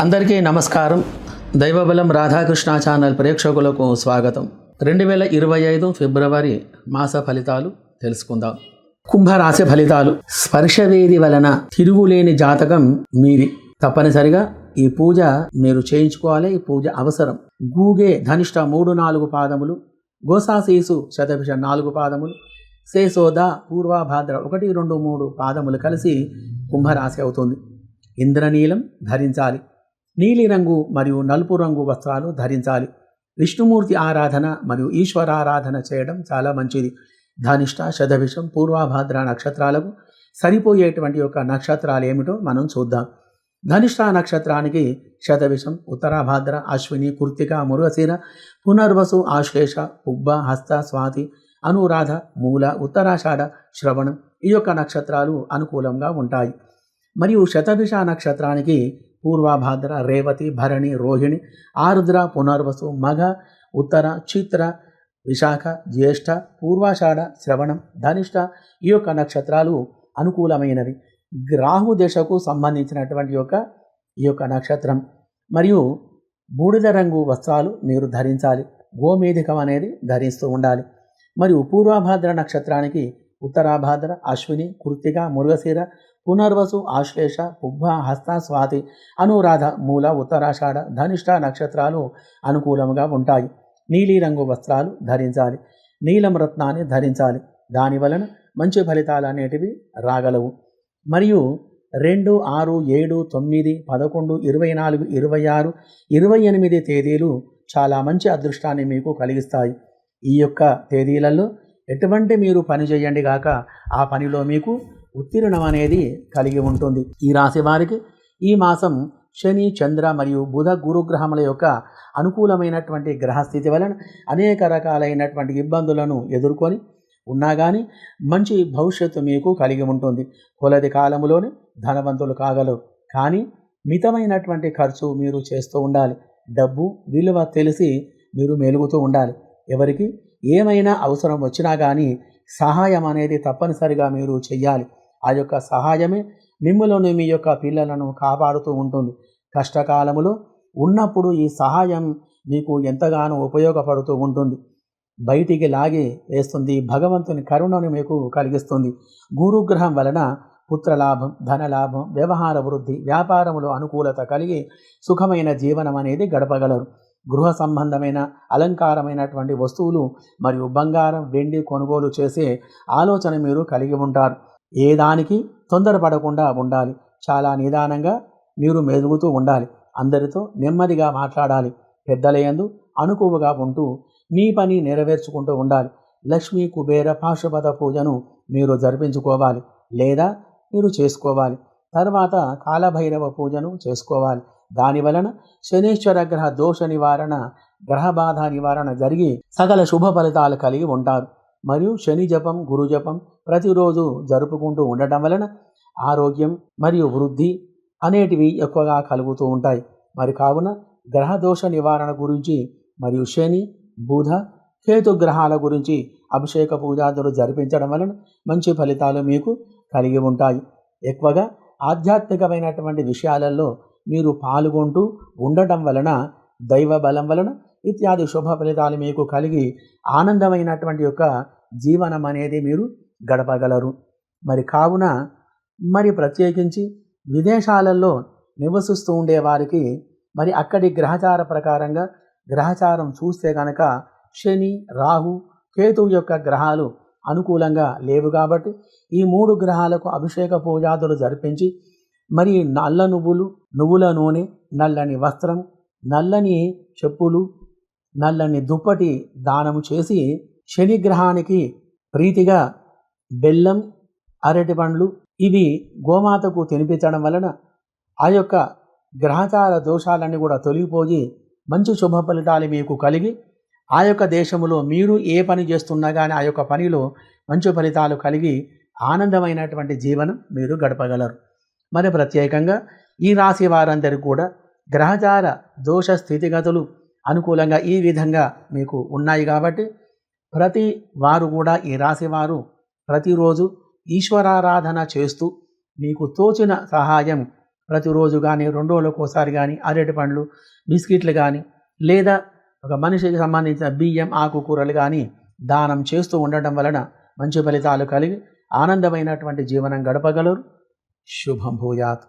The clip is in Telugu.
అందరికీ నమస్కారం. దైవబలం రాధాకృష్ణ ఛానల్ ప్రేక్షకులకు స్వాగతం. రెండు వేల ఇరవై ఐదు ఫిబ్రవరి మాస ఫలితాలు తెలుసుకుందాం. కుంభరాశి ఫలితాలు. స్పర్శవేది వలన తిరుగులేని జాతకం మీది. తప్పనిసరిగా ఈ పూజ మీరు చేయించుకోవాలి. ఈ పూజ అవసరం. గూగే ధనిష్ట మూడు నాలుగు పాదములు గోసాశీసు శతభిష నాలుగు పాదములు శేషోద పూర్వాభాద్ర ఒకటి రెండు మూడు పాదములు కలిసి కుంభరాశి అవుతుంది. ఇంద్రనీలం ధరించాలి. నీలిరంగు మరియు నలుపు రంగు వస్త్రాలు ధరించాలి. విష్ణుమూర్తి ఆరాధన మరియు ఈశ్వరారాధన చేయడం చాలా మంచిది. ధనిష్ట శతభిషం పూర్వాభాద్ర నక్షత్రాలకు సరిపోయేటువంటి యొక్క నక్షత్రాలు ఏమిటో మనం చూద్దాం. ధనిష్ట నక్షత్రానికి శతవిషం ఉత్తరాభాద్ర అశ్విని కృత్తిక మురుగశీర పునర్వసు ఆశ్లేష ఉబ్బ హస్త స్వాతి అనురాధ మూల ఉత్తరాషాఢ శ్రవణం ఈ యొక్క నక్షత్రాలు అనుకూలంగా ఉంటాయి. మరియు శతభిష నక్షత్రానికి పూర్వాభాద్ర రేవతి భరణి రోహిణి ఆరుద్ర పునర్వసు మఘ ఉత్తర చిత్ర విశాఖ జ్యేష్ఠ పూర్వాషాఢ శ్రవణం ధనిష్ట ఈ యొక్క నక్షత్రాలు అనుకూలమైనవి. రాహు దశకు సంబంధించినటువంటి యొక్క ఈ యొక్క నక్షత్రం. మరియు బూడిద రంగు వస్త్రాలు మీరు ధరించాలి. గోమేధికం అనేది ధరిస్తూ ఉండాలి. మరియు పూర్వాభాద్ర నక్షత్రానికి ఉత్తరాభాద్ర అశ్విని కృత్తిక మురుగశీర పునర్వసు ఆశ్లేష పుబ్బ హస్త స్వాతి అనురాధ మూల ఉత్తరాషాఢ ధనిష్ట నక్షత్రాలు అనుకూలంగా ఉంటాయి. నీలిరంగు వస్త్రాలు ధరించాలి. నీలం రత్నాన్ని ధరించాలి. దానివలన మంచి ఫలితాలు అనేటివి రాగలవు. మరియు రెండు ఆరు ఏడు తొమ్మిది పదకొండు ఇరవై నాలుగు ఇరవై ఆరు ఇరవై ఎనిమిది తేదీలు చాలా మంచి అదృష్టాన్ని మీకు కలిగిస్తాయి. ఈ యొక్క తేదీలలో ఎటువంటి మీరు పని చేయండి గాక ఆ పనిలో మీకు ఉత్తీర్ణం అనేది కలిగి ఉంటుంది. ఈ రాశి వారికి ఈ మాసం శని చంద్ర మరియు బుధ గురుగ్రహముల యొక్క అనుకూలమైనటువంటి గ్రహస్థితి వలన అనేక రకాలైనటువంటి ఇబ్బందులను ఎదుర్కొని ఉన్నా కానీ మంచి భవిష్యత్తు మీకు కలిగి ఉంటుంది. కొలది కాలములోనే ధనవంతులు కాగలరు. కానీ మితమైనటువంటి ఖర్చు మీరు చేస్తూ ఉండాలి. డబ్బు విలువ తెలిసి మీరు మెలుగుతూ ఉండాలి. ఎవరికి ఏమైనా అవసరం వచ్చినా కానీ సహాయం అనేది తప్పనిసరిగా మీరు చెయ్యాలి. ఆ యొక్క సహాయమే మిమ్మల్ని మీ యొక్క పిల్లలను కాపాడుతూ ఉంటుంది. కష్టకాలములో ఉన్నప్పుడు ఈ సహాయం మీకు ఎంతగానో ఉపయోగపడుతూ ఉంటుంది. బయటికి లాగి వేస్తుంది. భగవంతుని కరుణను మీకు కలిగిస్తుంది. గురుగ్రహం వలన పుత్రలాభం ధనలాభం వ్యవహార వృద్ధి వ్యాపారములో అనుకూలత కలిగి సుఖమైన జీవనం అనేది గడపగలరు. గృహ సంబంధమైన అలంకారమైనటువంటి వస్తువులు మరియు బంగారం వెండి కొనుగోలు చేసే ఆలోచన మీరు కలిగి ఉంటారు. ఏ దానికి తొందరపడకుండా ఉండాలి. చాలా నిదానంగా మీరు మెదుగుతూ ఉండాలి. అందరితో నెమ్మదిగా మాట్లాడాలి. పెద్దలయందు అనుకువగా ఉంటూ మీ పని నెరవేర్చుకుంటూ ఉండాలి. లక్ష్మీ కుబేర పాశుపత పూజను మీరు జరిపించుకోవాలి లేదా మీరు చేసుకోవాలి. తర్వాత కాలభైరవ పూజను చేసుకోవాలి. దాని వలన శనీశ్వర గ్రహ దోష నివారణ గ్రహ బాధ నివారణ జరిగి సకల శుభ ఫలితాలు కలిగి ఉంటారు. మరియు శని జపం గురు జపం ప్రతిరోజు జరుపుకుంటూ ఉండటం వలన ఆరోగ్యం మరియు వృద్ధి అనేటివి ఎక్కువగా కలుగుతూ ఉంటాయి. మరి కావున గ్రహ దోష నివారణ గురించి మరియు శని బుధ కేతు గ్రహాల గురించి అభిషేక పూజాదులు జరిపించడం వలన మంచి ఫలితాలు మీకు కలిగి ఉంటాయి. ఎక్కువగా ఆధ్యాత్మికమైనటువంటి విషయాలలో మీరు పాల్గొంటూ ఉండటం వలన దైవ బలం వలన ఇత్యాది శుభ ఫలితాలు మీకు కలిగి ఆనందమైనటువంటి యొక్క జీవనం అనేది మీరు గడపగలరు. మరి కావున మరి ప్రత్యేకించి విదేశాలలో నివసిస్తూ ఉండే వారికి మరి అక్కడి గ్రహచార ప్రకారంగా గ్రహచారం చూస్తే కనుక శని రాహు కేతు యొక్క గ్రహాలు అనుకూలంగా లేవు కాబట్టి ఈ మూడు గ్రహాలకు అభిషేక పూజాదులు జరిపించి మరి నల్ల నువ్వులు నువ్వుల నూనె నల్లని వస్త్రం నల్లని చెప్పులు నల్లని దుప్పటి దానము చేసి శని గ్రహానికి ప్రీతిగా బెల్లం అరటి పండ్లు ఇవి గోమాతకు తినిపించడం వలన ఆ యొక్క గ్రహచార దోషాలన్నీ కూడా తొలగిపోయి మంచి శుభ ఫలితాలు మీకు కలిగి ఆ యొక్క దేశంలో మీరు ఏ పని చేస్తున్నా కానీ ఆ యొక్క పనిలో మంచి ఫలితాలు కలిగి ఆనందమైనటువంటి జీవనం మీరు గడపగలరు. మరి ప్రత్యేకంగా ఈ రాశి వారందరికీ కూడా గ్రహచార దోష స్థితిగతులు అనుకూలంగా ఈ విధంగా మీకు ఉన్నాయి కాబట్టి ప్రతి వారు కూడా ఈ రాశివారు ప్రతిరోజు ఈశ్వరారాధన చేస్తూ మీకు తోచిన సహాయం ప్రతిరోజు కానీ రెండు రోజులకు ఒకసారి కానీ అరటి పండ్లు బిస్కెట్లు కానీ లేదా ఒక మనిషికి సంబంధించిన బియ్యం ఆకుకూరలు కానీ దానం చేస్తూ ఉండటం వలన మంచి ఫలితాలు కలిగి ఆనందమైనటువంటి జీవనం గడపగలరు. శుభం భూయాత్.